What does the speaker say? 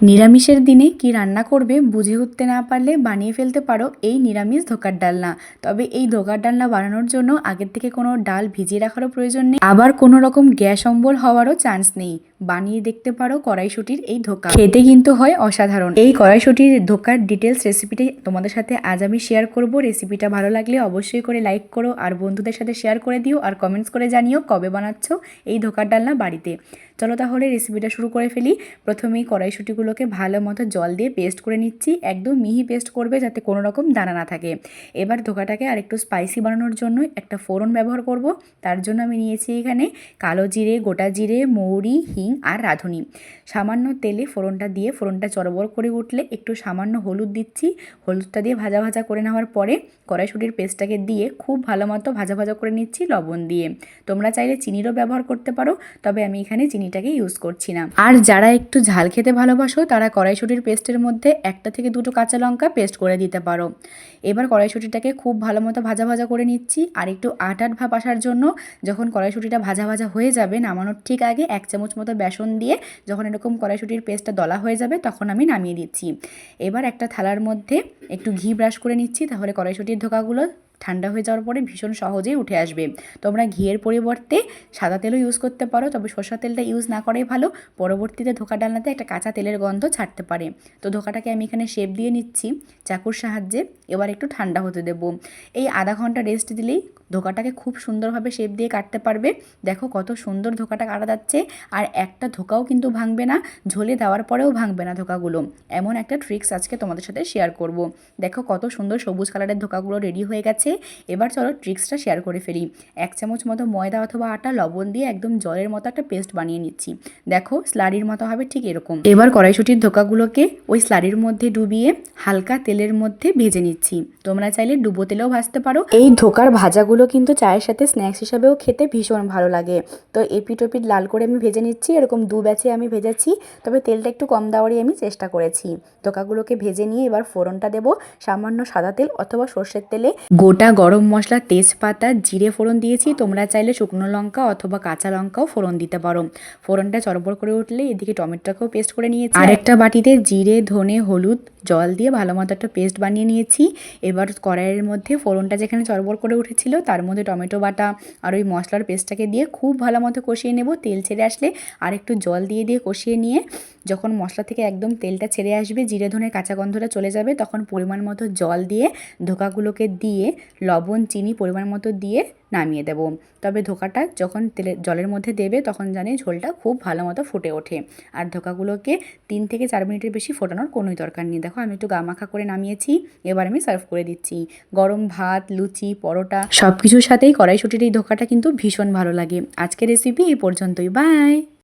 নিরামিষের দিনে কি রান্না করবে বুঝে উঠতে না পারলে বানিয়ে ফেলতে পারো এই নিরামিষ ধোকার ডালনা। তবে এই ধোকার ডালনা বানানোর জন্য আগের থেকে কোনো ডাল ভিজিয়ে রাখারও প্রয়োজন নেই। আবার কোনো রকম গ্যাস অম্বল হওয়ারও চান্স নেই। বানিয়ে দেখতে পারো কড়াইশুটির এই ধোকা। খেতে কিন্তু হয় অসাধারণ। এই কড়াইশুটির ধোকার ডিটেলস রেসিপিটি তোমাদের সাথে আজ আমি শেয়ার করব। রেসিপিটা ভালো লাগলে অবশ্যই করে লাইক করো আর বন্ধুদের সাথে শেয়ার করে দিও আর কমেন্টস করে জানিও কবে বানাচ্ছ এই ধোকার ডালনা বাড়িতে। চলো তাহলে রেসিপিটা শুরু করে ফেলি। প্রথমেই কড়াইশুটিগুলোকে ভালো মতো জল দিয়ে পেস্ট করে নিচ্ছি। একদম মিহি পেস্ট করবে যাতে কোনো রকম দানা না থাকে। এবার ধোকাটাকে আর একটু স্পাইসি বানানোর জন্য একটা ফোড়ন ব্যবহার করব। তার জন্য আমি নিয়েছি এখানে কালো জিরে, গোটা জিরে, মৌরি, হিং আর রাঁধুনি। সামান্য তেলে ফোড়নটা দিয়ে ফোড়নটা চড়বড় করে উঠলে একটু সামান্য হলুদ দিচ্ছি। হলুদটা দিয়ে ভাজা ভাজা করে নেওয়ার পরে কড়াইশুটির পেস্টটাকে দিয়ে খুব ভালো মতো ভাজা ভাজা করে নিচ্ছি লবণ দিয়ে। তোমরা চাইলে চিনিরও ব্যবহার করতে পারো, তবে আমি এখানে চিনিটাকে ইউজ করছি না। আর যারা একটু ঝাল খেতে ভালোবাসো, তারা কড়াইশুটির পেস্টের মধ্যে একটা থেকে দুটো কাঁচা লঙ্কা পেস্ট করে দিতে পারো। এবার কড়াইশুটিটাকে খুব ভালো মতো ভাজা ভাজা করে নিচ্ছি, আর একটু আট আট ভাব আসার জন্য যখন কড়াইশুটিটা ভাজা ভাজা হয়ে যাবে, নামানোর ঠিক আগে এক চামচ মতো বেসন দিয়ে যখন এরকম কড়াইশুটির পেস্টটা দলা হয়ে যাবে, তখন আমি নামিয়ে দিচ্ছি। এবার একটা থালার মধ্যে একটু ঘি ব্রাশ করে নিচ্ছি, তাহলে কড়াইশুটির ধোকাগুলো ঠান্ডা হয়ে যাওয়ার পরে ভীষণ সহজেই উঠে আসবে। তোমরা ঘিয়ের পরিবর্তে সাদা তেলও ইউজ করতে পারো, তবে সরষা তেলটা ইউজ না করাই ভালো। পরবর্তীতে ধোকা ডালনাতে একটা কাঁচা তেলের গন্ধ ছাড়তে পারে। তো ধোকাটাকে আমি এখানে শেপ দিয়ে নিচ্ছি চাকুর সাহায্যে। এবার একটু ঠান্ডা হতে দেব। এই আধা ঘণ্টা রেস্ট দিলেই ধোকাটাকে খুব সুন্দরভাবে শেপ দিয়ে কাটতে পারবে। দেখো কত সুন্দর ধোকাটা কাটা যাচ্ছে। আর একটা ধোকাও কিন্তু ভাঙবে না, ঝোলে দেওয়ার পরেও ভাঙবে না ধোকাগুলো। এমন একটা ট্রিক্স আজকে তোমাদের সাথে শেয়ার করব। দেখো কত সুন্দর সবুজ কালারের ধোকাগুলো রেডি হয়ে গেছে। এবার চলো ট্রিক্সটা শেয়ার করে ফেলি। এক চামচ মতো ময়দা অথবা আটা, লবণ দিয়ে একদম জলের মতো একটা পেস্ট বানিয়ে নিচ্ছি। দেখো স্লারির মতো হবে ঠিক এরকম। এবার কড়াইশুটির ধোকাগুলোকে ওই স্লারির মধ্যে ডুবিয়ে হালকা তেলের মধ্যে ভেজে নিচ্ছি। তোমরা চাইলে ডুবো তেলেও ভাজতে পারো। এই ধোকার ভাজাগুলো কিন্তু চায়ের সাথে স্ন্যাক্স হিসাবেও খেতে ভীষণ ভালো লাগে। তো এপিট ওপিট লাল করে আমি ভেজে নিচ্ছি এরকম দু ব্যাচে আমি ভেজেছি তবে তেলটা একটু কম দেওয়ারই আমি চেষ্টা করেছি। ধোকাগুলোকে ভেজে নিয়ে এবার ফোড়নটা দেবো সামান্য সাদা তেল অথবা সর্ষের তেলে। গোটা গরম মশলা তেজপাতা জিরে ফোড়ন দিয়েছি তোমরা চাইলে শুকনো লঙ্কা অথবা কাঁচা লঙ্কাও ফোড়ন দিতে পারো। ফোড়নটা চড়বড় করে উঠলে এদিকে টমেটোটাকেও পেস্ট করে নিয়েছি। আর একটা বাটিতে জিরে ধনে হলুদ জল দিয়ে ভালো মতো একটা পেস্ট বানিয়ে নিয়েছি। এবার কড়াইয়ের মধ্যে ফোড়নটা যেখানে চড়বড় করে উঠেছিল, তার মধ্যে টমেটো বাটা আর ওই মশলার পেস্টটাকে দিয়ে খুব ভালো মতো কষিয়ে নেব। তেল ছেড়ে আসলে আর একটু জল দিয়ে দিয়ে কষিয়ে নিয়ে যখন মশলা থেকে একদম তেলটা ছেড়ে আসবে, জিরে ধনের কাঁচা গন্ধটা চলে যাবে, তখন পরিমাণ মতো জল দিয়ে ধোকাগুলোকে দিয়ে, লবণ, চিনি পরিমাণ মতো দিয়ে নামিয়ে দেব। তবে ধোকাটা যখন তেলে, জলের মধ্যে দেবে তখন জানি ঝোলটা খুব ভালো মতো ফুটে ওঠে। আর ধোকাগুলোকে তিন থেকে চার মিনিটের বেশি ফোটানোর কোনোই দরকার নেই। দেখো আমি একটু গামাখা করে নামিয়েছি, এবার আমি সার্ভ করে দিচ্ছি। গরম ভাত, লুচি, পরোটা সব কিছুর সাথেই কড়াইশুটির এই ধোকাটা কিন্তু ভীষণ ভালো লাগে। আজকের রেসিপি এই পর্যন্তই। বাই!